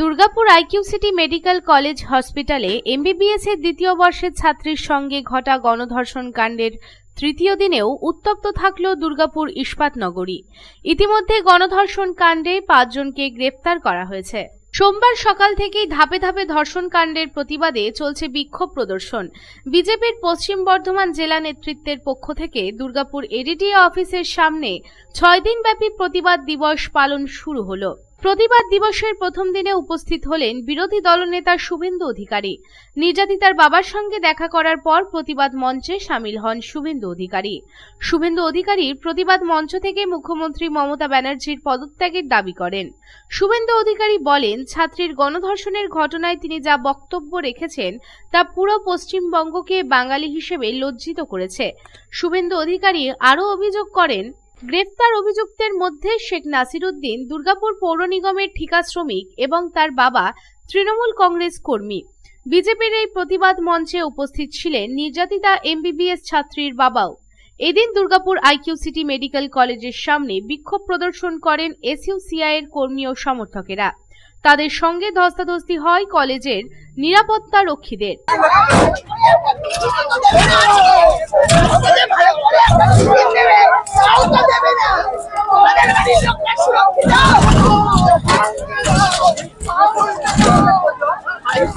Durgapur IQ City medical college হসপিটালে MBBS এর দ্বিতীয় বর্ষের ছাত্রীর সঙ্গে ঘটা গণধর্ষণ কাণ্ডের তৃতীয় দিনেও উত্তপ্ত থাকল দুর্গাপুর ইস্পাত নগরী ইতিমধ্যে গণধর্ষণ কাণ্ডে পাঁচজনকে গ্রেপ্তার করা হয়েছে। সোমবার সকাল থেকেই ধাপে ধাপে ধর্ষণ কাণ্ডের প্রতিবাদে চলছে বিক্ষোভ প্রদর্শন। বিজেপির পশ্চিম বর্ধমান জেলা নেতৃত্বের পক্ষ থেকে দুর্গাপুর এডিডিএ অফিসের সামনে ছয় দিনব্যাপী প্রতিবাদ দিবস পালন শুরু হলো। প্রতিবাদ দিবসের প্রথম দিনে উপস্থিত হলেন বিরোধী দলনেতা শুভেন্দু অধিকারী। নির্যাতিতার বাবার সঙ্গে দেখা করার পর প্রতিবাদ মঞ্চে সামিল হন শুভেন্দু অধিকারী। শুভেন্দু অধিকারীর প্রতিবাদ মঞ্চ থেকে মুখ্যমন্ত্রী মমতা ব্যানার্জির পদত্যাগের দাবি করেন। শুভেন্দু অধিকারী বলেন, ছাত্রীর গণধর্ষণের ঘটনায় তিনি যা বক্তব্য রেখেছেন তা পুরো পশ্চিমবঙ্গকে বাঙালি হিসেবে লজ্জিত করেছে। শুভেন্দু অধিকারী আরও অভিযোগ করেন গ্রেফতার অভিযুক্তের মধ্যে শেখ নাসিরুদ্দিন, দুর্গাপুর পৌর নিগমের ঠিকা শ্রমিক এবং তার বাবা তৃণমূল কংগ্রেস কর্মী। বিজেপির এই প্রতিবাদ মঞ্চে উপস্থিত ছিলেন নির্যাতিতা এমবিবিএস ছাত্রীর বাবাও। এদিন দুর্গাপুর আইকিউ সিটি মেডিকেল কলেজের সামনে বিক্ষোভ প্রদর্শন করেন এসইউসিআই এর কর্মী ও সমর্থকেরা। তাদের সঙ্গে ধস্তাধস্তি হয় কলেজের নিরাপত্তা রক্ষীদের।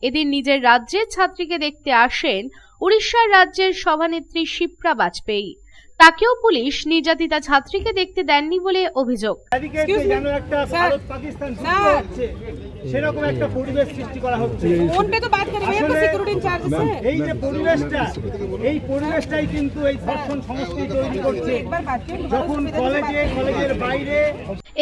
এদিন নিজের রাজ্যের ছাত্রীকে দেখতে আসেন উড়িষ্যার রাজ্যের সভানেত্রী শিপ্রা বাজপেয়ী। তাকেও পুলিশ নির্যাতিতা ছাত্রীকে দেখতে দেননি বলে অভিযোগ।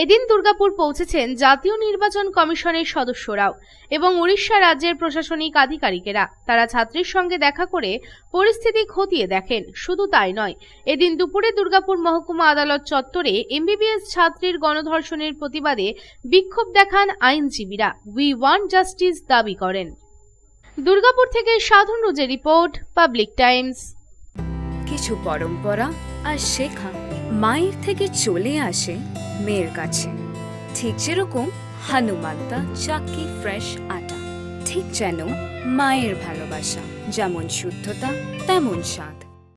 এদিন দুর্গাপুর পৌঁছেছেন জাতীয় নির্বাচন কমিশনের সদস্যরাও এবং উড়িষ্যা রাজ্যের প্রশাসনিক আধিকারিকেরা। তারা ছাত্রীর সঙ্গে দেখা করে পরিস্থিতি খতিয়ে দেখেন। শুধু তাই নয় এদিন এদিন দুপুরে দুর্গাপুর মহকুমা আদালত চত্বরে এমবিবিএস ছাত্রীর গণধর্ষণের প্রতিবাদে বিক্ষোভ দেখান আইনজীবীরা। উই ওয়ান্ট জাস্টিস দাবি করেন। দুর্গাপুর থেকে সাধন রোজের রিপোর্ট পাবলিক টাইমস কিছু পরম্পরা আর শেখা মায়ের থেকে চলে আসে মেয়ের কাছে। ঠিক যেরকম হানুমান্তা, চাকি, ফ্রেশ আটা। ঠিক যেন মায়ের ভালোবাসা যেমন শুদ্ধতা, তেমন স্বাদ।